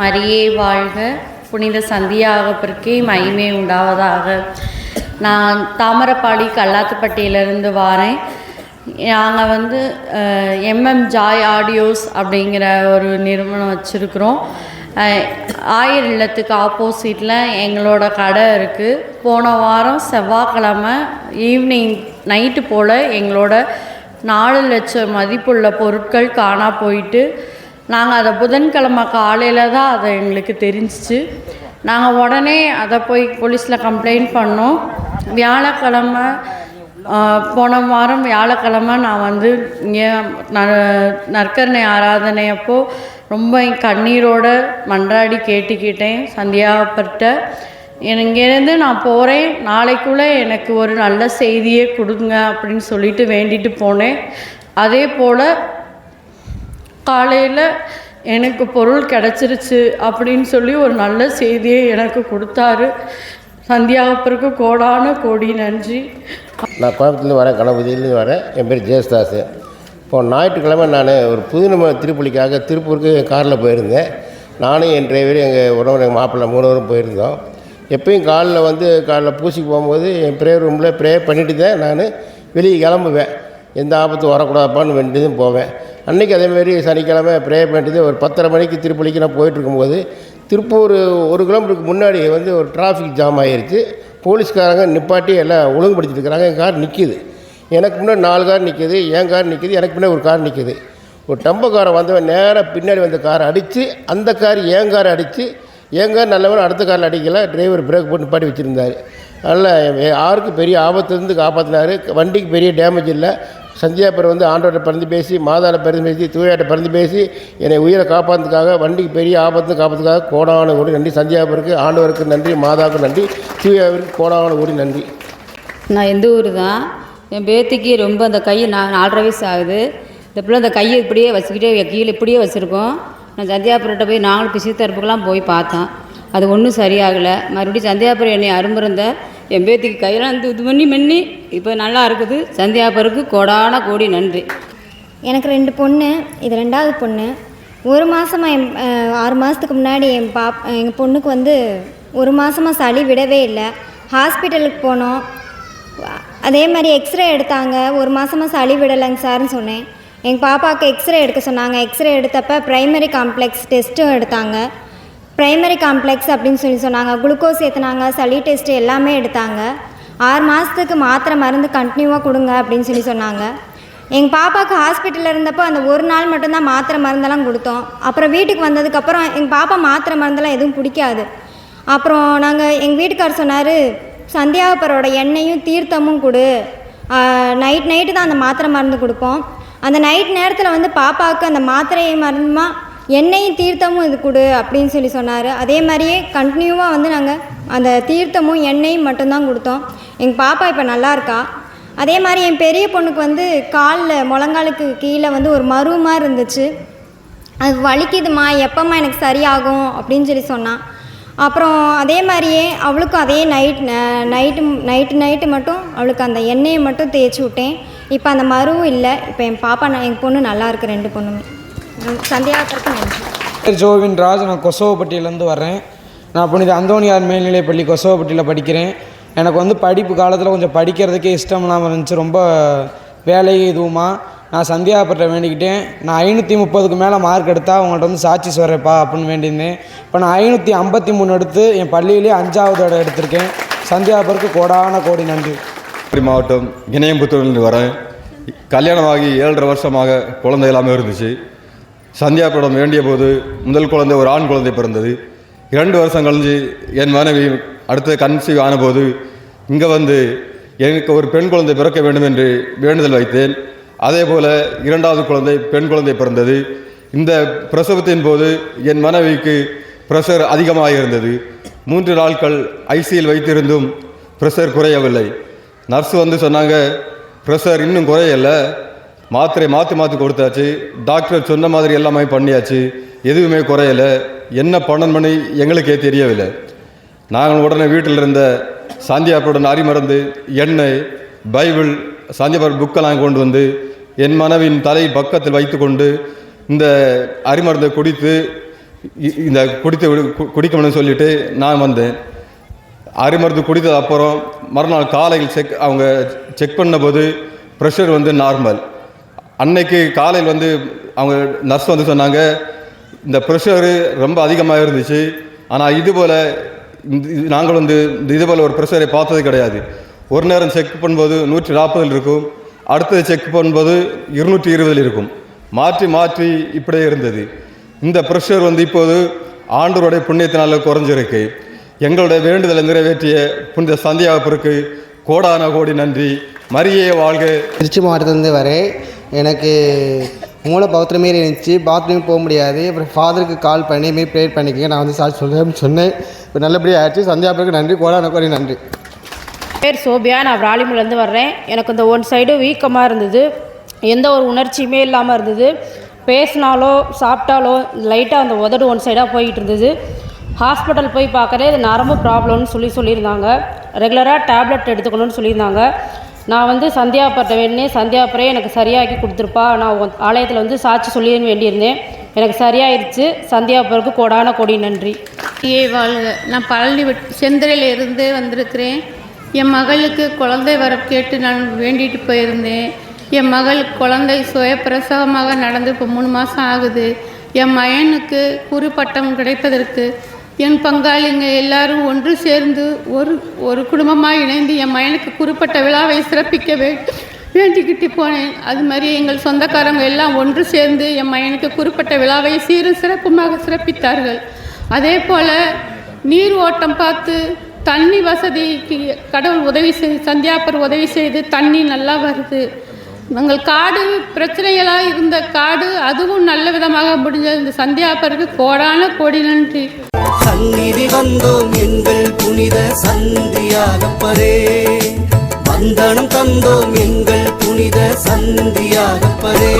மரியே வாழ்க. புனித சந்தியாகப்பிற்கே மகிமை உண்டாவதாக. நான் தாமரப்பாடி கல்லாத்துப்பட்டியிலேருந்து வாரேன். நாங்கள் வந்து எம்எம் ஜாய் ஆடியோஸ் அப்படிங்கிற ஒரு நிறுவனம் வச்சுருக்குறோம். ஆயர் இல்லத்துக்கு ஆப்போசிட்டில் எங்களோட கடை இருக்குது போன வாரம் செவ்வாய்க்கிழமை ஈவினிங் நைட்டு போல் எங்களோட நாலு லட்சம் மதிப்புள்ள பொருட்கள் காணா போயிட்டு நாங்கள் அதை புதன்கிழமை காலையில் தான் அதை எங்களுக்கு தெரிஞ்சிச்சு. நாங்கள் உடனே அதை போய் போலீஸில் கம்ப்ளைண்ட் பண்ணோம். வியாழக்கிழமை போன வாரம் வியாழக்கிழமை நான் வந்து இங்கே ந நற்கரணை ஆராதனை அப்போது ரொம்ப என் கண்ணீரோட மன்றாடி கேட்டுக்கிட்டேன் சந்தியாப்பட்ட இங்கேருந்து நான் போகிறேன் நாளைக்குள்ளே எனக்கு ஒரு நல்ல செய்தியே கொடுங்க அப்படின்னு சொல்லிட்டு வேண்டிட்டு போனேன். அதே போல் காலையில் எனக்கு பொருள் கிடச்சிருச்சு அப்படின்னு சொல்லி ஒரு நல்ல செய்தியை எனக்கு கொடுத்தாரு. சந்தியாகப்பருக்கு கோடான கோடி நன்றி. நான் கோயம்புத்தூர்லேருந்து வரேன் கணபதியிலேருந்து வரேன். என் பேர் ஜெயஸ்தாஸ் இப்போ ஞாயிற்றுக்கிழமை நான் ஒரு புதுநம திருப்பலிக்காக திருப்பூருக்கு காரில் போயிருந்தேன். நானும் என் டிரைவர் எங்கள் உறவு எங்கள் மாப்பிள்ளை மூணவரும் போயிருந்தோம். எப்பயும் காலில் வந்து காலைல பூசிக்கு போகும்போது என் ப்ரேயர் ரூமில் ப்ரேயர் பண்ணிட்டு தான் நான் வெளியே கிளம்புவேன். எந்த ஆபத்து வரக்கூடாதுப்பான்னு வேண்டியதும் போவேன். அன்றைக்கி அதேமாரி சனிக்கிழமை ப்ரேயர் பண்ணிட்டு ஒரு பத்தரை மணிக்கு திருப்பலிக்கு நான் போயிட்டுருக்கும்போது திருப்பூர் ஒரு கிலோமீட்டருக்கு முன்னாடி வந்து ஒரு டிராஃபிக் ஜாம் ஆயிருச்சு. போலீஸ்காரங்க நிப்பாட்டி எல்லாம் ஒழுங்குபடுத்திட்டுருக்குறாங்க என் கார் நிற்கிது எனக்கு முன்னாடி நாலு கார் நிற்கிது என் கார் நிற்கிது எனக்கு பின்னாடி ஒரு கார் நிற்கிது ஒரு டம்போ காரை வந்தவன் நேராக பின்னாடி வந்த காரை அடித்து அந்த கார் என் காரை அடித்து என் கார் நல்லவன் அடுத்த காரில் அடிக்கல. டிரைவர் பிரேக் போட்டு நிப்பாட்டி வச்சுருந்தாரு. அதனால் யாருக்கும் பெரிய ஆபத்துலேருந்து காப்பாற்றினார் வண்டிக்கு பெரிய டேமேஜ் இல்லை. சந்தியாபுரம் வந்து ஆண்டோட பறந்து பேசி மாதாட பறந்து பேசி தூயாட்ட பறந்து பேசி என்னை உயிரை காப்பாற்றுறதுக்காக வண்டிக்கு பெரிய ஆபத்து காப்பாற்றுக்காக கோடான ஓடி நன்றி. சந்தியாபுருக்கு ஆண்டவருக்கு நன்றி மாதாவுக்கு நன்றி தூயாவிற்கு கோடான ஓடி நன்றி. நான் எந்த ஊர் தான் என் பேத்திக்கு ரொம்ப அந்த கை நான் நாலரை வயசு ஆகுது. இந்த பிள்ளை அந்த கையை இப்படியே வச்சுக்கிட்டே கீழே இப்படியே வச்சுருக்கோம். நான் சந்தியாபுரட்ட போய் நாங்களும் பிசித்தரப்புக்கெல்லாம் போய் பார்த்தோம் அது ஒன்றும் சரியாகலை. மறுபடியும் சந்தியாபுரம் என்னை அரும்புறந்த என் பேத்திக்கு கையெல்லாம் இது பண்ணி மென்னி இப்போ நல்லா இருக்குது. சந்தியாபுரக்கு கோடான கோடி நன்றி. எனக்கு ரெண்டு பொண்ணு இது ரெண்டாவது பொண்ணு. ஒரு மாதமாக என் ஆறு மாதத்துக்கு முன்னாடி என் பாப் எங்கள் பொண்ணுக்கு வந்து ஒரு மாதமாக சளி விடவே இல்லை. ஹாஸ்பிட்டலுக்கு போனோம். அதே மாதிரி எக்ஸ்ரே எடுத்தாங்க. ஒரு மாதமாக சளி விடலைங்க சார்னு சொன்னேன். எங்கள் பாப்பாவுக்கு எக்ஸ்ரே எடுக்க சொன்னாங்க. எக்ஸ்ரே எடுத்தப்போ ப்ரைமரி காம்ப்ளெக்ஸ் டெஸ்ட்டும் எடுத்தாங்க. ப்ரைமரி காம்ப்ளெக்ஸ் அப்படின்னு சொல்லி சொன்னாங்க. குளுக்கோஸ் ஏற்றுனாங்க சளி டெஸ்ட் எல்லாமே எடுத்தாங்க. ஆறு மாதத்துக்கு மாத்திரை மருந்து கண்டினியூவாக கொடுங்க அப்படின்னு சொல்லி சொன்னாங்க. எங்கள் பாப்பாவுக்கு ஹாஸ்பிட்டலில் இருந்தப்போ அந்த ஒரு நாள் மட்டும்தான் மாத்திரை மருந்தெல்லாம் கொடுத்தோம். அப்புறம் வீட்டுக்கு வந்ததுக்கப்புறம் எங்கள் பாப்பா மாத்திரை மருந்தெல்லாம் எதுவும் பிடிக்காது. அப்புறம் நாங்கள் எங்கள் வீட்டுக்கார் சொன்னார் சந்தியாவப்பரோட எண்ணெயும் தீர்த்தமும் கொடு. நைட் நைட்டு தான் அந்த மாத்திரை மருந்து கொடுப்போம். அந்த நைட் நேரத்தில் வந்து பாப்பாவுக்கு அந்த மாத்திரை மருந்துமா எண்ணெயும் தீர்த்தமும் இது கொடு அப்படின்னு சொல்லி சொன்னார். அதே மாதிரியே கண்டினியூவாக வந்து நாங்கள் அந்த தீர்த்தமும் எண்ணெயும் மட்டும்தான் கொடுத்தோம். எங்கள் பாப்பா இப்போ நல்லா இருக்கா? அதே மாதிரி என் பெரிய பொண்ணுக்கு வந்து காலில் முழங்காலுக்கு கீழே வந்து ஒரு மரு மாதிரி இருந்துச்சு. அது வலிக்குதுமா எப்போம்மா எனக்கு சரியாகும் அப்படின்னு சொல்லி சொன்னான் அப்புறம் அதே மாதிரியே அவளுக்கும் அதே நைட் நைட்டு நைட்டு நைட்டு மட்டும் அவளுக்கு அந்த எண்ணெயை மட்டும் தேய்ச்சி விட்டேன். இப்போ அந்த மருவும் இல்லை. இப்போ என் பாப்பா நான் என் பொண்ணு நல்லா இருக்குது ரெண்டு பொண்ணுமே. சந்தியாத்திற்கு நன்றி. பேர் ஜோவின் ராஜ் நான் கொசவப்பட்டியிலேருந்து வரேன் நான் புனித அந்தோனியார் மேல்நிலைப் பள்ளி கொசவப்பட்டியில் படிக்கிறேன். எனக்கு வந்து படிப்பு காலத்தில் கொஞ்சம் படிக்கிறதுக்கே இஷ்டம் இல்லாமல் இருந்துச்சு. ரொம்ப வேலை இதுவுமா. நான் சந்தியாபுரத்தை வேண்டிக்கிட்டேன். நான் ஐநூற்றி முப்பதுக்கு மேலே மார்க் எடுத்தால் அவங்கள்ட்ட வந்து சாட்சி சொல்கிறேப்பா அப்படின்னு வேண்டியிருந்தேன். இப்போ நான் ஐநூற்றி ஐம்பத்தி மூணு எடுத்து என் பள்ளியிலே அஞ்சாவது இடம் எடுத்திருக்கேன். சந்தியாபுரத்துக்கு கோடான கோடி நன்றி. மாவட்டம் இணையம்புத்தூரிலிருந்து வரேன். கல்யாணமாகி ஏழரை வருஷமாக குழந்தை இல்லாமல் இருந்துச்சு. சந்தியாபுரம் வேண்டிய போது முதல் குழந்தை ஒரு ஆண் குழந்தை பிறந்தது. இரண்டு வருஷம் கழிஞ்சு என் மனைவி அடுத்து கன்சீவ் ஆனபோது இங்கே வந்து எனக்கு ஒரு பெண் குழந்தை பிறக்க வேண்டும் என்று வேண்டுதல் வைத்தேன். அதே போல் இரண்டாவது குழந்தை பெண் குழந்தை பிறந்தது. இந்த பிரசவத்தின் போது என் மனைவிக்கு ப்ரெஷர் அதிகமாக இருந்தது. மூன்று நாட்கள் ஐசியில் வைத்திருந்தும் ப்ரெஷர் குறையவில்லை. நர்ஸ் வந்து சொன்னாங்க ப்ரெஷர் இன்னும் குறையல. மாத்திரை மாற்றி மாற்றி கொடுத்தாச்சு. டாக்டர் சொன்ன மாதிரி எல்லாமே பண்ணியாச்சு. எதுவுமே குறையலை. என்ன பண்ணணும்னு எங்களுக்கே தெரியவில்லை. நாங்கள் உடனே வீட்டில் இருந்த சாந்தியாப்பருடன் அரிமருந்து எண்ணெய் பைபிள் சாந்தியாப்பர் புக்கெல்லாம் கொண்டு வந்து என் மனைவின் தலை பக்கத்தில் வைத்துக்கொண்டு இந்த அரிமருந்தை குடித்து இந்த குடித்து குடிக்கணும்னு சொல்லிட்டு நான் வந்தேன். அரிமருந்து குடித்தது அப்புறம் மறுநாள் காலையில் செக் அவங்க செக் பண்ணபோது ப்ரெஷர் வந்து நார்மல் அன்னைக்கு காலையில் வந்து அவங்க நர்ஸ் வந்து சொன்னாங்க இந்த ப்ரெஷரு ரொம்ப அதிகமாக இருந்துச்சு ஆனால் இது போல் நாங்கள் வந்து இந்த இது போல் ஒரு ப்ரெஷரை பார்த்தது கிடையாது. ஒரு நேரம் செக் பண்ணும்போது நூற்றி நாற்பதில் இருக்கும் அடுத்தது செக் பண்ணும்போது இருநூற்றி இருபதில் இருக்கும். மாற்றி மாற்றி இப்படியே இருந்தது. இந்த ப்ரெஷர் வந்து இப்போது ஆண்டோருடைய புண்ணியத்தினால குறைஞ்சிருக்கு. எங்களுடைய வேண்டுதலை நிறைவேற்றிய புனித சந்தியாகப்பருக்கு கோடான கோடி நன்றி. மரியே வாழ்க. திருச்சி மாவட்டத்திலிருந்து வரேன் எனக்கு மூளை பௌத்திர மாரி இருந்துச்சு பாத்ரூம் போக முடியாது. அப்புறம் ஃபாதருக்கு கால் பண்ணி மாரி ப்ரேயர் பண்ணிக்கங்க. நான் வந்து சார் சொல்கிறேன்னு சொன்னேன். இப்போ நல்லபடியாக ஆயிடுச்சு. சந்தியாபுரக்கு நன்றி. கோடான நன்றி. பேர் சோபியா. நான் விராலிமலேருந்து வர்றேன். எனக்கு இந்த ஒன் சைடு வீக்கமாக இருந்தது. எந்த ஒரு உணர்ச்சியுமே இல்லாமல் இருந்தது. பேசினாலோ சாப்பிட்டாலோ லைட்டாக அந்த உதடு ஒன் சைடாக போய்கிட்டு இருந்தது. ஹாஸ்பிட்டல் போய் பார்க்கறே இது நரம்பு ப்ராப்ளம்னு சொல்லி சொல்லியிருந்தாங்க. ரெகுலராக டேப்லெட் எடுத்துக்கணும்னு சொல்லியிருந்தாங்க. நான் வந்து சந்தியாப்பர்கிட்ட வேணே சந்தியாப்பரே எனக்கு சரியாக்கி கொடுத்துருப்பா. நான் ஆலயத்தில் வந்து சாட்சி சொல்லி வேண்டியிருந்தேன். எனக்கு சரியாயிருச்சு. சந்தியாப்பருக்கு கோடான கொடி நன்றி. ஏ வாழ்க. நான் பழனி வட் செந்திரையில இருந்து வந்திருக்கிறேன். என் மகளுக்கு குழந்தை வர கேட்டு நான் வேண்டிட்டு போயிருந்தேன். என் மகள் குழந்தை சுயப்பிரசவமாக நடந்து இப்போ மூணு மாதம் ஆகுது. என் மகனுக்கு குறுப்பட்டம் கிடைப்பதற்கு என் பங்காளிங்க எல்லாரும் ஒன்று சேர்ந்து ஒரு ஒரு குடும்பமாக இணைந்து என் மயனுக்கு குறிப்பிட்ட விழாவை சிறப்பிக்க வேண்டிக்கிட்டு போனேன். அது மாதிரி எங்கள் சொந்தக்காரங்க எல்லாம் ஒன்று சேர்ந்து என் மயனுக்கு குறிப்பிட்ட விழாவை சீரும் சிறப்புமாக சிறப்பித்தார்கள். அதே போல் நீர் ஓட்டம் பார்த்து தண்ணி வசதிக்கு கடவுள் உதவி செய் சந்தியாப்பர் உதவி செய்து தண்ணி நல்லா வருது. நாங்கள் காடு பிரச்சனைகளாக இருந்த காடு அதுவும் நல்ல விதமாக முடிஞ்சது. இந்த சந்தியாப்பருக்கு கோடான கோடி நன்றி. சந்நிதி வந்தோம் எங்கள் புனித சந்தியாகப்பரே வந்தனம் தந்தோம் எங்கள் புனித சந்தியாகப்பரே